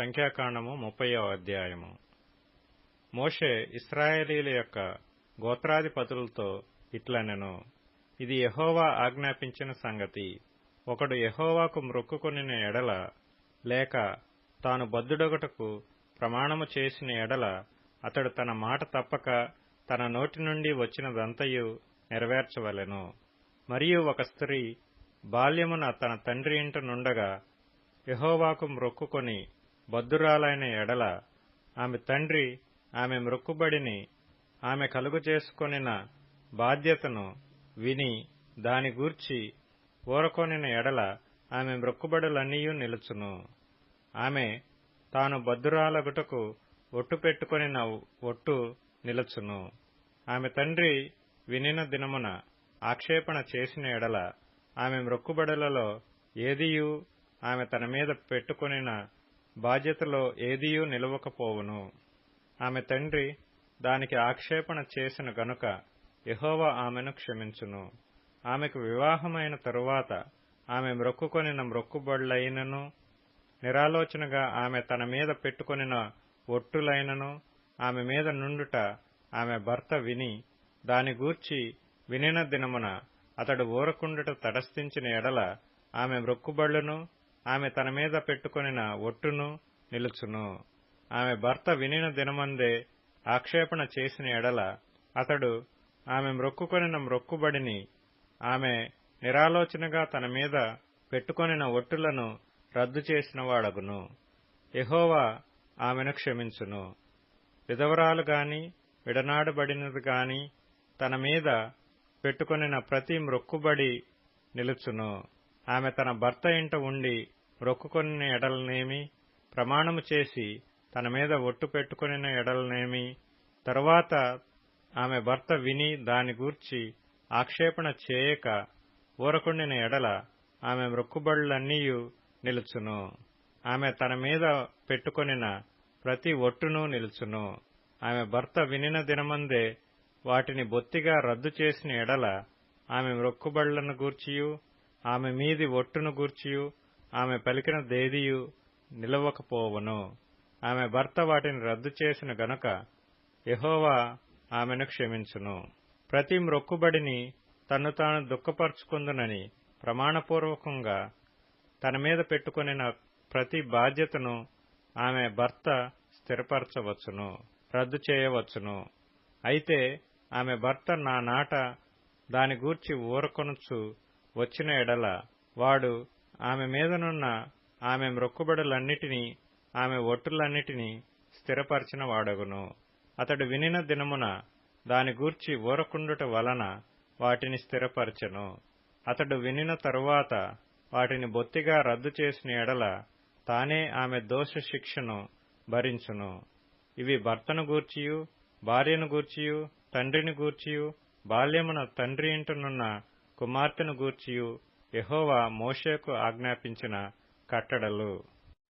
సంఖ్యాకాండము ముప్పయో అధ్యాయము. మోషే ఇస్రాయేలీల యొక్క గోత్రాధిపతులతో ఇట్లనెను ఇది యహోవా ఆజ్ఞాపించిన సంగతి. ఒకడు యహోవాకు మ్రొక్కుకొనిన ఎడల లేక తాను బద్దుడొగటకు ప్రమాణము చేసిన ఎడల అతడు తన మాట తప్పక తన నోటి నుండి వచ్చినదంతయు నెరవేర్చవలెను. మరియు ఒక స్త్రీ బాల్యమున తన తండ్రి ఇంట నుండగా యహోవాకు మ్రొక్కుకొని బద్దురాలైన ఎడల ఆమె తండ్రి ఆమె మ్రొక్కుబడిని ఆమె కలుగు చేసుకొనిన బాధ్యతను విని దాని గూర్చి ఊరకొనిన ఎడల ఆమె మ్రొక్కుబడులన్నీయూ నిలుచును. ఆమె తాను బద్దురాలగుటకు ఒట్టు పెట్టుకొనిన ఒట్టు నిలుచును. ఆమె తండ్రి వినిన దినమున ఆక్షేపణ చేసిన ఎడల ఆమె మ్రొక్కుబడులలో ఏదియూ ఆమె తన మీద పెట్టుకొనిన బాధ్యతలో ఏదియూ నిలవకపోవును. ఆమె తండ్రి దానికి ఆక్షేపణ చేసిన గనుక ఎహోవా ఆమెను క్షమించును. ఆమెకు వివాహమైన తరువాత ఆమె మ్రొక్కుకొనిన మ్రొక్కుబడులైనను నిరాలోచనగా ఆమె తన మీద పెట్టుకొనిన ఒట్టులైనను ఆమె మీద నుండుట ఆమె భర్త విని దాని గూర్చి వినిన దినమున అతడు ఊరకుండుట తటస్థించిన ఎడల ఆమె మ్రొక్కుబళ్ళును ఆమె తన మీద పెట్టుకొనిన ఒట్టును నిలుచును. ఆమె భర్త వినిన దినమందే ఆక్షేపణ చేసిన ఎడల అతడు ఆమె మ్రొక్కుకొనిన మ్రొక్కుబడిని ఆమె నిరాలోచనగా తన మీద పెట్టుకొనిన ఒట్టులను రద్దు చేసిన వాడగును. ఆమెను క్షమించును. విధవరాలు గాని విడనాడబడినది గాని తన మీద పెట్టుకొనిన ప్రతి మ్రొక్కుబడి నిలుచును. ఆమె తన భర్త ఇంట ఉండి మ్రొక్కుకొనిన ఎడలనేమి ప్రమాణము చేసి తన మీద ఒట్టు పెట్టుకొనిన ఎడలనేమి తరువాత ఆమె భర్త విని దాని గూర్చి ఆక్షేపణ చేయక ఊరకుండిన ఎడల ఆమె మ్రొక్కుబడులన్నీయు నిలుచును. ఆమె తన మీద పెట్టుకొనిన ప్రతి ఒట్టును నిలుచును. ఆమె భర్త వినిన దినమందే వాటిని బొత్తిగా రద్దు చేసిన ఎడల ఆమె మ్రొక్కుబళ్ళను గూర్చియు ఆమె మీది ఒట్టును గూర్చియు ఆమె పలికిన దేదియు నిలవకపోవను. ఆమె భర్త వాటిని రద్దు చేసిన గనుక యహోవా ఆమెను క్షమించును. ప్రతి మ్రొక్కుబడిని తన్ను తాను దుఃఖపరుచుకుందునని ప్రమాణపూర్వకంగా తన మీద పెట్టుకునిన ప్రతి బాధ్యతను ఆమె భర్త స్థిరపరచవచ్చును రద్దు చేయవచ్చును. అయితే ఆమె భర్త నా నాట దాని గూర్చి ఊరకొనుచు వచ్చిన ఎడల వాడు ఆమె మీదనున్న ఆమె మ్రొక్కుబడులన్నిటినీ ఆమె ఒట్టులన్నిటినీ స్థిరపరిచిన వాడగును. అతడు వినిన దినమున దాని గూర్చి ఊరకుండుట వలన వాటిని స్థిరపరచెను. అతడు వినిన తరువాత వాటిని బొత్తిగా రద్దు చేసిన ఎడల తానే ఆమె దోష శిక్షను భరించును. ఇవి భర్తను గూర్చియు భార్యను గూర్చియు తండ్రిని గూర్చియు బాల్యమున తండ్రి ఇంటనున్న కుమార్తెను గూర్చియు ఎహోవా మోషేకు ఆజ్ఞాపించిన కట్టడలు.